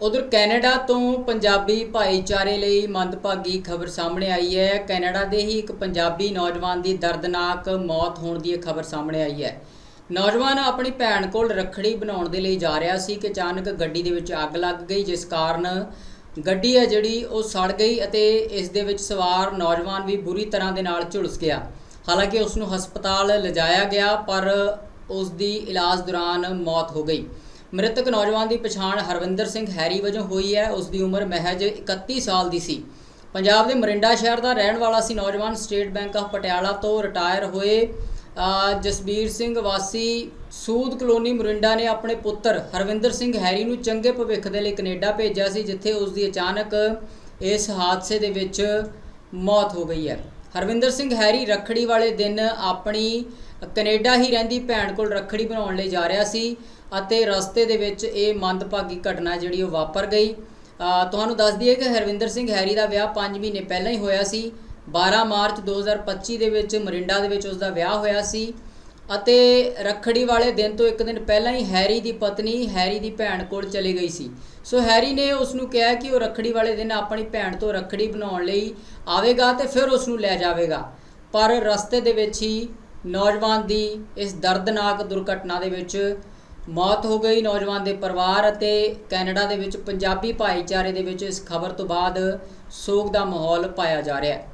ਉਧਰ ਕੈਨੇਡਾ ਤੋਂ ਪੰਜਾਬੀ ਭਾਈਚਾਰੇ ਲਈ ਮੰਦਭਾਗੀ ਖਬਰ ਸਾਹਮਣੇ ਆਈ ਹੈ। ਕੈਨੇਡਾ ਦੇ ਹੀ ਇੱਕ ਪੰਜਾਬੀ ਨੌਜਵਾਨ ਦੀ ਦਰਦਨਾਕ ਮੌਤ ਹੋਣ ਦੀ ਇਹ ਖਬਰ ਸਾਹਮਣੇ ਆਈ ਹੈ। ਨੌਜਵਾਨ ਆਪਣੀ ਭੈਣ ਕੋਲ ਰੱਖੜੀ ਬਣਾਉਣ ਦੇ ਲਈ ਜਾ ਰਿਹਾ ਸੀ ਕਿ ਅਚਾਨਕ ਗੱਡੀ ਦੇ ਵਿੱਚ ਅੱਗ ਲੱਗ ਗਈ, ਜਿਸ ਕਾਰਨ ਗੱਡੀ ਹੈ ਜਿਹੜੀ ਉਹ ਸੜ ਗਈ ਅਤੇ ਇਸ ਦੇ ਵਿੱਚ ਸਵਾਰ ਨੌਜਵਾਨ ਵੀ ਬੁਰੀ ਤਰ੍ਹਾਂ ਦੇ ਨਾਲ ਝੁਲਸ ਗਿਆ। ਹਾਲਾਂਕਿ ਉਸ ਨੂੰ ਹਸਪਤਾਲ ਲਿਜਾਇਆ ਗਿਆ, ਪਰ ਉਸ ਦੀ ਇਲਾਜ ਦੌਰਾਨ ਮੌਤ ਹੋ ਗਈ। ਮ੍ਰਿਤਕ ਨੌਜਵਾਨ ਦੀ ਪਛਾਣ ਹਰਵਿੰਦਰ ਸਿੰਘ ਹੈਰੀ ਵਜੋਂ ਹੋਈ ਹੈ। ਉਸ ਦੀ ਉਮਰ ਮਹਿਜ 31 ਸਾਲ ਦੀ ਸੀ। ਪੰਜਾਬ ਦੇ ਮਰਿੰਡਾ ਸ਼ਹਿਰ ਦਾ ਰਹਿਣ ਵਾਲਾ ਸੀ ਨੌਜਵਾਨ ਸਟੇਟ ਬੈਂਕ ਆਫ ਪਟਿਆਲਾ ਤੋਂ ਰਿਟਾਇਰ ਹੋਏ ਜਸਬੀਰ ਸਿੰਘ ਵਾਸੀ ਸੂਦ ਕਲੋਨੀ ਮਰਿੰਡਾ ਨੇ ਆਪਣੇ ਪੁੱਤਰ ਹਰਵਿੰਦਰ ਸਿੰਘ ਹੈਰੀ ਨੂੰ ਚੰਗੇ ਭਵਿੱਖ ਦੇ ਲਈ ਕੈਨੇਡਾ ਭੇਜਿਆ ਸੀ, ਜਿੱਥੇ ਉਸ ਦੀ ਅਚਾਨਕ ਇਸ ਹਾਦਸੇ ਦੇ ਵਿੱਚ ਮੌਤ ਹੋ ਗਈ ਹੈ। ਹਰਵਿੰਦਰ ਸਿੰਘ ਹੈਰੀ ਰੱਖੜੀ ਵਾਲੇ ਦਿਨ ਆਪਣੀ ਕੈਨੇਡਾ ਹੀ ਰਹਿੰਦੀ ਭੈਣ ਕੋਲ ਰੱਖੜੀ ਬਣਾਉਣ ਲਈ ਜਾ ਰਿਹਾ ਸੀ ਅਤੇ ਰਸਤੇ ਦੇ ਵਿੱਚ ਇਹ ਮੰਦਭਾਗੀ ਘਟਨਾ ਜਿਹੜੀ ਉਹ ਵਾਪਰ ਗਈ। ਤੁਹਾਨੂੰ ਦੱਸ ਦਈਏ ਕਿ ਹਰਵਿੰਦਰ ਸਿੰਘ ਹੈਰੀ ਦਾ ਵਿਆਹ 5 ਮਹੀਨੇ ਪਹਿਲਾਂ ਹੀ ਹੋਇਆ ਸੀ। 12 ਮਾਰਚ 2025 ਦੇ ਵਿੱਚ ਮਰਿੰਡਾ ਦੇ ਵਿੱਚ ਉਸ ਦਾ ਵਿਆਹ ਹੋਇਆ ਸੀ। ਅਤੇ ਰੱਖੜੀ ਵਾਲੇ ਦਿਨ ਤੋਂ ਇੱਕ ਦਿਨ ਪਹਿਲਾਂ ਹੀ ਹੈਰੀ ਦੀ ਪਤਨੀ, ਹੈਰੀ ਦੀ ਭੈਣ ਕੋਲ ਚਲੇ ਗਈ ਸੀ। ਸੋ ਹੈਰੀ ਨੇ ਉਸ ਨੂੰ ਕਿਹਾ ਕਿ ਉਹ ਰੱਖੜੀ ਵਾਲੇ ਦਿਨ ਆਪਣੀ ਭੈਣ ਤੋਂ ਰੱਖੜੀ ਬਣਾਉਣ ਲਈ ਆਵੇਗਾ ਤੇ ਫਿਰ ਉਸ ਨੂੰ ਲੈ ਜਾਵੇਗਾ। ਪਰ ਰਸਤੇ ਦੇ ਵਿੱਚ ਹੀ ਨੌਜਵਾਨ ਦੀ ਇਸ ਦਰਦਨਾਕ ਦੁਰਘਟਨਾ ਦੇ ਵਿੱਚ ਮੌਤ ਹੋ ਗਈ। ਨੌਜਵਾਨ ਦੇ ਪਰਿਵਾਰ ਅਤੇ ਕੈਨੇਡਾ ਦੇ ਵਿੱਚ ਪੰਜਾਬੀ ਭਾਈਚਾਰੇ ਦੇ ਵਿੱਚ ਇਸ ਖਬਰ ਤੋਂ ਬਾਅਦ ਸੋਗ ਦਾ ਮਾਹੌਲ ਪਾਇਆ ਜਾ ਰਿਹਾ ਹੈ।